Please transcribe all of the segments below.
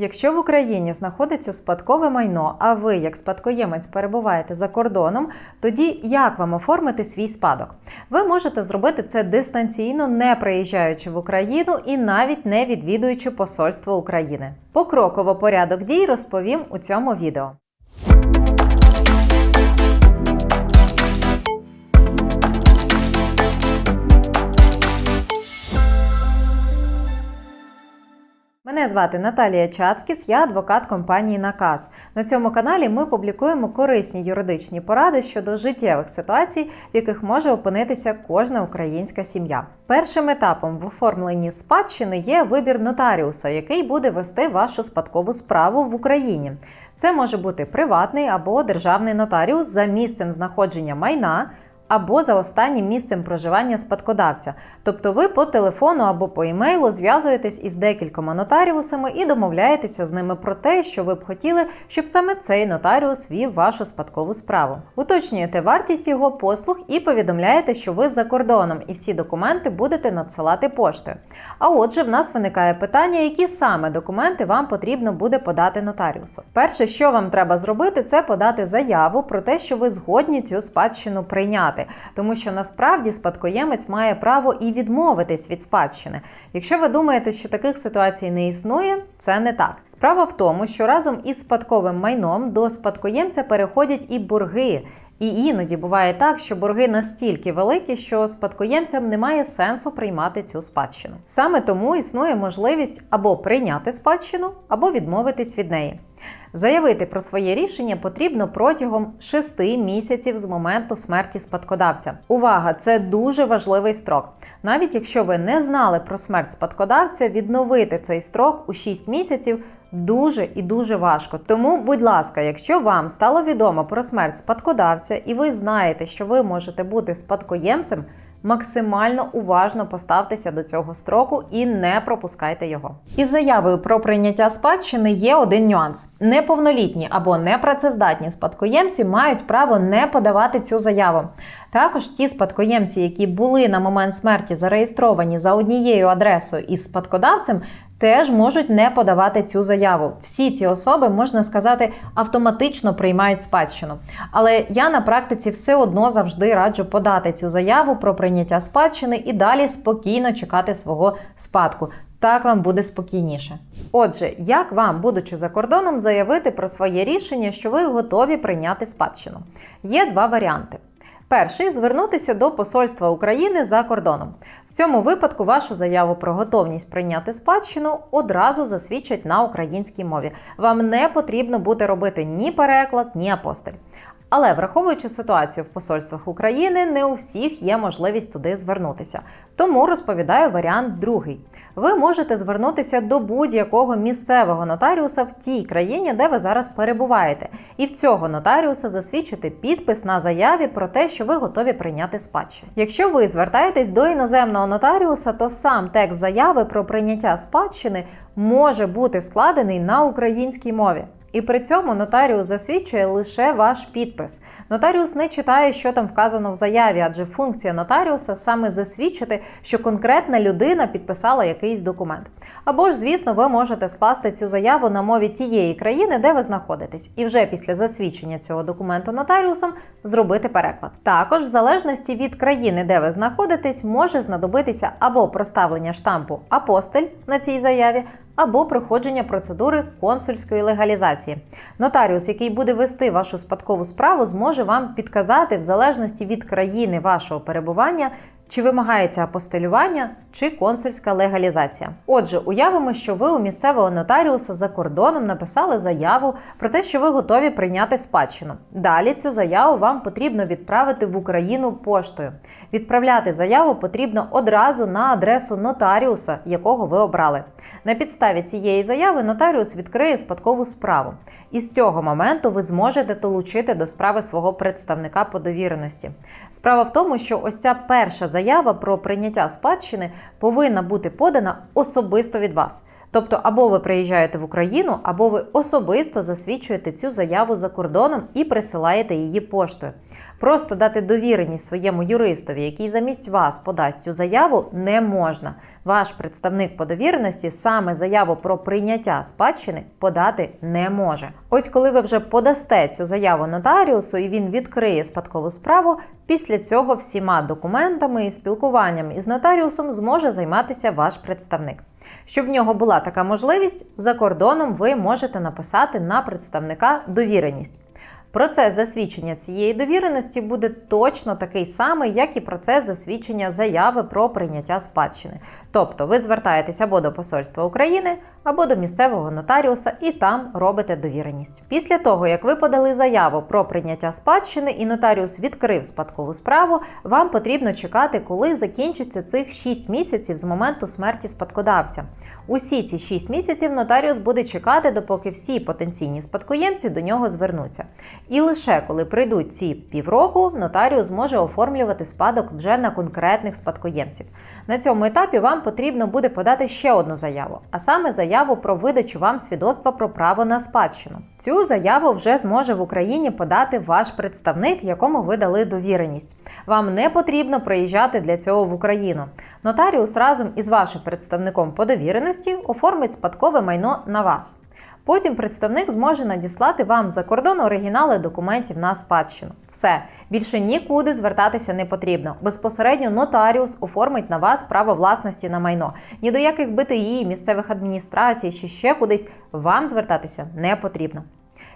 Якщо в Україні знаходиться спадкове майно, а ви, як спадкоємець, перебуваєте за кордоном, тоді як вам оформити свій спадок? Ви можете зробити це дистанційно, не приїжджаючи в Україну і навіть не відвідуючи посольство України. Покроково порядок дій розповім у цьому відео. Мене звати Наталія Чацкіс, я адвокат компанії Наказ. На цьому каналі ми публікуємо корисні юридичні поради щодо життєвих ситуацій, в яких може опинитися кожна українська сім'я. Першим етапом в оформленні спадщини є вибір нотаріуса, який буде вести вашу спадкову справу в Україні. Це може бути приватний або державний нотаріус за місцем знаходження майна або за останнім місцем проживання спадкодавця. Тобто ви по телефону або по емейлу зв'язуєтесь із декількома нотаріусами і домовляєтеся з ними про те, що ви б хотіли, щоб саме цей нотаріус вів вашу спадкову справу. Уточнюєте вартість його послуг і повідомляєте, що ви за кордоном, і всі документи будете надсилати поштою. А отже, в нас виникає питання, які саме документи вам потрібно буде подати нотаріусу. Перше, що вам треба зробити, це подати заяву про те, що ви згодні цю спадщину прийняти, тому що насправді спадкоємець має право і відмовитись від спадщини. Якщо ви думаєте, що таких ситуацій не існує, це не так. Справа в тому, що разом із спадковим майном до спадкоємця переходять і борги. І іноді буває так, що борги настільки великі, що спадкоємцям немає сенсу приймати цю спадщину. Саме тому існує можливість або прийняти спадщину, або відмовитись від неї. Заявити про своє рішення потрібно протягом 6 місяців з моменту смерті спадкодавця. Увага! Це дуже важливий строк. Навіть якщо ви не знали про смерть спадкодавця, відновити цей строк у 6 місяців дуже і дуже важко. Тому, будь ласка, якщо вам стало відомо про смерть спадкодавця, і ви знаєте, що ви можете бути спадкоємцем. Максимально уважно поставтеся до цього строку і не пропускайте його. Із заявою про прийняття спадщини є один нюанс: неповнолітні або непрацездатні спадкоємці мають право не подавати цю заяву. Також ті спадкоємці, які були на момент смерті зареєстровані за однією адресою із спадкодавцем, теж можуть не подавати цю заяву. Всі ці особи, можна сказати, автоматично приймають спадщину. Але я на практиці все одно завжди раджу подати цю заяву про прийняття спадщини і далі спокійно чекати свого спадку. Так вам буде спокійніше. Отже, як вам, будучи за кордоном, заявити про своє рішення, що ви готові прийняти спадщину? Є два варіанти. Перший звернутися до Посольства України за кордоном. В цьому випадку вашу заяву про готовність прийняти спадщину одразу засвідчать на українській мові. Вам не потрібно буде робити ні переклад, ні апостиль. Але враховуючи ситуацію в посольствах України, не у всіх є можливість туди звернутися. Тому розповідаю варіант другий. Ви можете звернутися до будь-якого місцевого нотаріуса в тій країні, де ви зараз перебуваєте, і в цього нотаріуса засвідчити підпис на заяві про те, що ви готові прийняти спадщину. Якщо ви звертаєтесь до іноземного нотаріуса, то сам текст заяви про прийняття спадщини може бути складений на українській мові. І при цьому нотаріус засвідчує лише ваш підпис. Нотаріус не читає, що там вказано в заяві, адже функція нотаріуса саме засвідчити, що конкретна людина підписала якийсь документ. Або ж, звісно, ви можете скласти цю заяву на мові тієї країни, де ви знаходитесь, і вже після засвідчення цього документу нотаріусом зробити переклад. Також, в залежності від країни, де ви знаходитесь, може знадобитися або проставлення штампу апостиль на цій заяві або проходження процедури консульської легалізації. Нотаріус, який буде вести вашу спадкову справу, зможе вам підказати в залежності від країни вашого перебування. Чи вимагається апостилювання чи консульська легалізація? Отже, уявимо, що ви у місцевого нотаріуса за кордоном написали заяву про те, що ви готові прийняти спадщину. Далі цю заяву вам потрібно відправити в Україну поштою. Відправляти заяву потрібно одразу на адресу нотаріуса, якого ви обрали. На підставі цієї заяви нотаріус відкриє спадкову справу. І з цього моменту ви зможете долучити до справи свого представника по довіреності. Справа в тому, що ось ця перша заява про прийняття спадщини повинна бути подана особисто від вас. Тобто, або ви приїжджаєте в Україну, або ви особисто засвідчуєте цю заяву за кордоном і присилаєте її поштою. Просто дати довіреність своєму юристові, який замість вас подасть цю заяву, не можна. Ваш представник по довіреності саме заяву про прийняття спадщини подати не може. Ось коли ви вже подасте цю заяву нотаріусу і він відкриє спадкову справу, після цього всіма документами і спілкуванням із нотаріусом зможе займатися ваш представник. Щоб в нього була така можливість, за кордоном ви можете написати на представника довіреність. Процес засвідчення цієї довіреності буде точно такий самий, як і процес засвідчення заяви про прийняття спадщини. Тобто ви звертаєтесь або до Посольства України, або до місцевого нотаріуса і там робите довіреність. Після того, як ви подали заяву про прийняття спадщини і нотаріус відкрив спадкову справу, вам потрібно чекати, коли закінчиться цих 6 місяців з моменту смерті спадкодавця. Усі ці 6 місяців нотаріус буде чекати, допоки всі потенційні спадкоємці до нього звернуться. І лише коли прийдуть ці півроку, нотаріус зможе оформлювати спадок вже на конкретних спадкоємців. На цьому етапі вам потрібно буде подати ще одну заяву, а саме заяву про видачу вам свідоцтва про право на спадщину. Цю заяву вже зможе в Україні подати ваш представник, якому ви дали довіреність. Вам не потрібно приїжджати для цього в Україну. Нотаріус разом із вашим представником по довіреності оформить спадкове майно на вас. Потім представник зможе надіслати вам за кордон оригінали документів на спадщину. Все більше нікуди звертатися не потрібно. Безпосередньо нотаріус оформить на вас право власності на майно. Ні до яких БТІ, місцевих адміністрацій чи ще кудись вам звертатися не потрібно.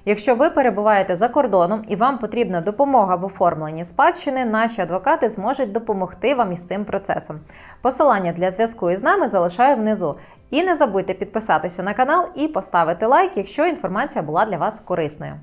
Якщо ви перебуваєте за кордоном і вам потрібна допомога в оформленні спадщини, наші адвокати зможуть допомогти вам із цим процесом. Посилання для зв'язку із нами залишаю внизу. І не забудьте підписатися на канал і поставити лайк, якщо інформація була для вас корисною.